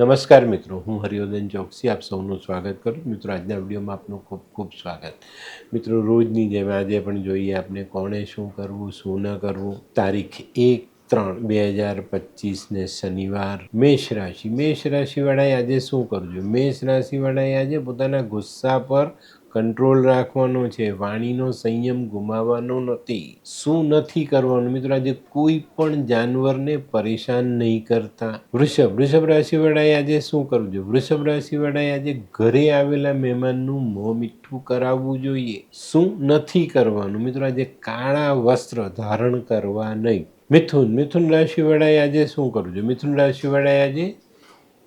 નમસ્કાર મિત્રો, હું હરિવર્ધન ચોકસી, આપ સૌનું સ્વાગત કરું. મિત્રો, આજના વિડીયોમાં આપનું ખૂબ ખૂબ સ્વાગત. મિત્રો, રોજની જેમ આજે પણ જોઈએ આપણે કોણે શું કરવું, શું ન કરવું. તારીખ એક ત્રણ બે હજાર પચીસને શનિવાર, મેષ રાશિ. મેષ રાશિવાળાએ આજે શું કરજો મેષ રાશિવાળાએ આજે પોતાના ગુસ્સા પર કંટ્રોલ રાખવાનો છે, વાણીનો સંયમ ગુમાવવાનો નથી. શું નથી કરવાનું? મિત્રો, આજે કોઈ પણ જાનવરને પરેશાન નહીં કરતા. વૃષભ વૃષભ રાશિવાળાએ આજે શું કરવું જોઈએ? વૃષભ રાશિવાળાએ આજે ઘરે આવેલા મહેમાનનું મોં મીઠું કરાવવું જોઈએ. શું નથી કરવાનું? મિત્રો, આજે કાળા વસ્ત્ર ધારણ કરવા નહીં. મિથુન મિથુન રાશિવાળાએ આજે શું કરવું જોઈએ? મિથુન રાશિવાળાએ આજે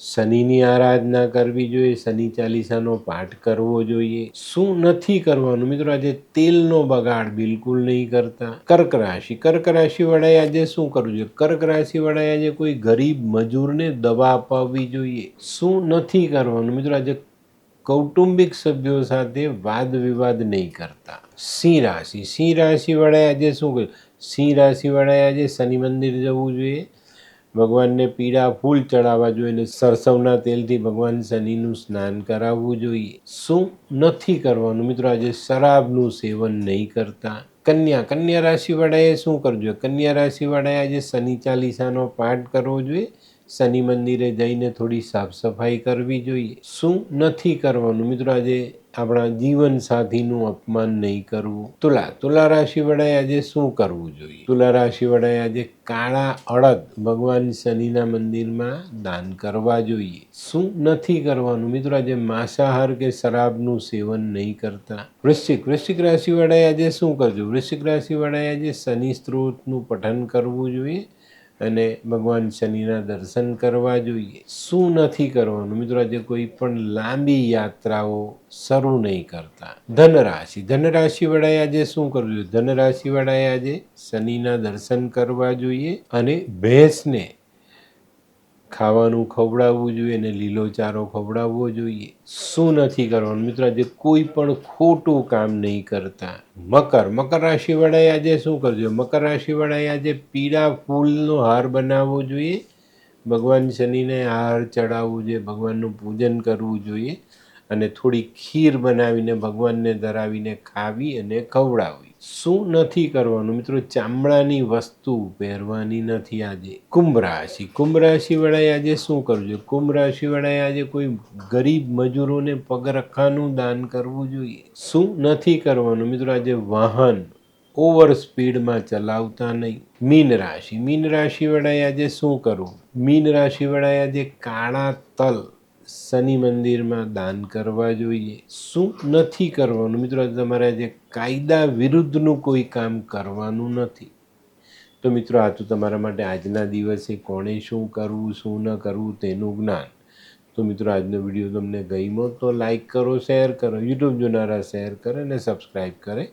શનિની આરાધના કરવી જોઈએ, શનિ ચાલીસાનો પાઠ કરવો જોઈએ. શું નથી કરવાનું? મિત્રો, આજે તેલનો બગાડ બિલકુલ નહીં કરતા. કર્ક રાશિ. કર્ક રાશિવાળાએ આજે શું કરવું જોઈએ? કર્ક રાશિવાળાએ આજે કોઈ ગરીબ મજૂરને દવા અપાવવી જોઈએ. શું નથી કરવાનું? મિત્રો, આજે કૌટુંબિક સભ્યો સાથે વાદ વિવાદ નહીં કરતા. સિંહ રાશિ. સિંહ રાશિવાળાએ આજે શું કર્યું? સિંહ રાશિવાળાએ આજે શનિ મંદિર જવું જોઈએ. ભગવાનને પીળા ફૂલ ચડાવવા જોઈએ અને સરસવના તેલથી ભગવાન શનિનું સ્નાન કરાવવું જોઈએ. શું નથી કરવાનું? મિત્રો, આજે શરાબનું સેવન નહીં કરતા. કન્યા કન્યા રાશિવાળાએ શું કરવું જોઈએ? કન્યા રાશિવાળાએ આજે શનિ ચાલીસાનો પાઠ કરવો જોઈએ. શનિ મંદિરે જઈને થોડી સાફ સફાઈ કરવી જોઈએ. શું નથી કરવાનું? મિત્રો, આજે આપણા જીવન સાથીનું અપમાન નહીં કરવું. તુલા તુલા રાશિવાળાએ આજે શું કરવું જોઈએ? તુલા રાશિવાળાએ આજે કાળા અડદ ભગવાન શનિના મંદિરમાં દાન કરવા જોઈએ. શું નથી કરવાનું? મિત્રો, આજે માંસાહાર કે શરાબનું સેવન નહીં કરતા. વૃશ્ચિક વૃશ્ચિક રાશિવાળાએ આજે શું કરજો? વૃશ્ચિક રાશિવાળાએ આજે શનિ સ્ત્રોતનું પઠન કરવું જોઈએ. અને ભગવાન શનિના દર્શન કરવા જોઈએ. શું નથી કરવાનું? મિત્રો, આજે કોઈ પણ લાંબી યાત્રાઓ શરૂ નહીં કરતા. ધનરાશિ. ધનરાશિવાળાએ આજે શું કરવું જોઈએ ધનરાશિવાળાએ આજે શનિના દર્શન કરવા જોઈએ અને ભેંસને ખાવાનું ખવડાવવું જોઈએ અને લીલો ચારો ખવડાવવો જોઈએ. શું નથી કરવાનું? મિત્રો, આજે કોઈ પણ ખોટું કામ નહીં કરતા. મકર મકર રાશિવાળાએ આજે શું કરજો? મકર રાશિવાળાએ આજે પીળા ફૂલનો હાર બનાવવો જોઈએ. ભગવાન શનિને હાર ચડાવવું જોઈએ, ભગવાનનું પૂજન કરવું જોઈએ. અને થોડી ખીર બનાવીને ભગવાનને ધરાવીને ખાવી અને ખવડાવવી. શું નથી કરવાનું? મિત્રો, ચામડાની વસ્તુ પહેરવાની નથી આજે. કુંભ રાશિ. કુંભ રાશિવાળાએ આજે શું કરવું જોઈએ? કુંભ રાશિવાળાએ આજે કોઈ ગરીબ મજૂરોને પગરખાનું દાન કરવું જોઈએ? શું નથી કરવાનું? મિત્રો, આજે વાહન ઓવર સ્પીડમાં ચલાવતા નહીં. મીન રાશિ. મીન રાશિવાળાએ આજે શું કરવું? મીન રાશિવાળાએ આજે કાળા તલ શનિ મંદિરમાં દાન કરવા જોઈએ. શું નથી કરવાનું? મિત્રો તમારે આજે કાયદા વિરુદ્ધનું કોઈ કામ કરવાનું નથી. તો મિત્રો, આ તો તમારા માટે આજના દિવસે કોણે શું કરવું, શું ન કરવું તેનું જ્ઞાન. તો મિત્રો, આજનો વીડિયો તમને ગમ્યો તો લાઇક કરો, શેર કરો, યુટ્યુબ જોનારા શેર કરે અને સબસ્ક્રાઈબ કરે.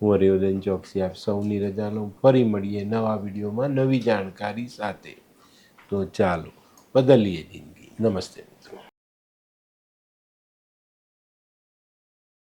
હું હરિયોદન ચોકસી આપ સૌની રજા લઉં ફરી મળીએ નવા વિડીયોમાં નવી જાણકારી સાથે. તો ચાલો, બદલીએ જિંદગી. નમસ્તે.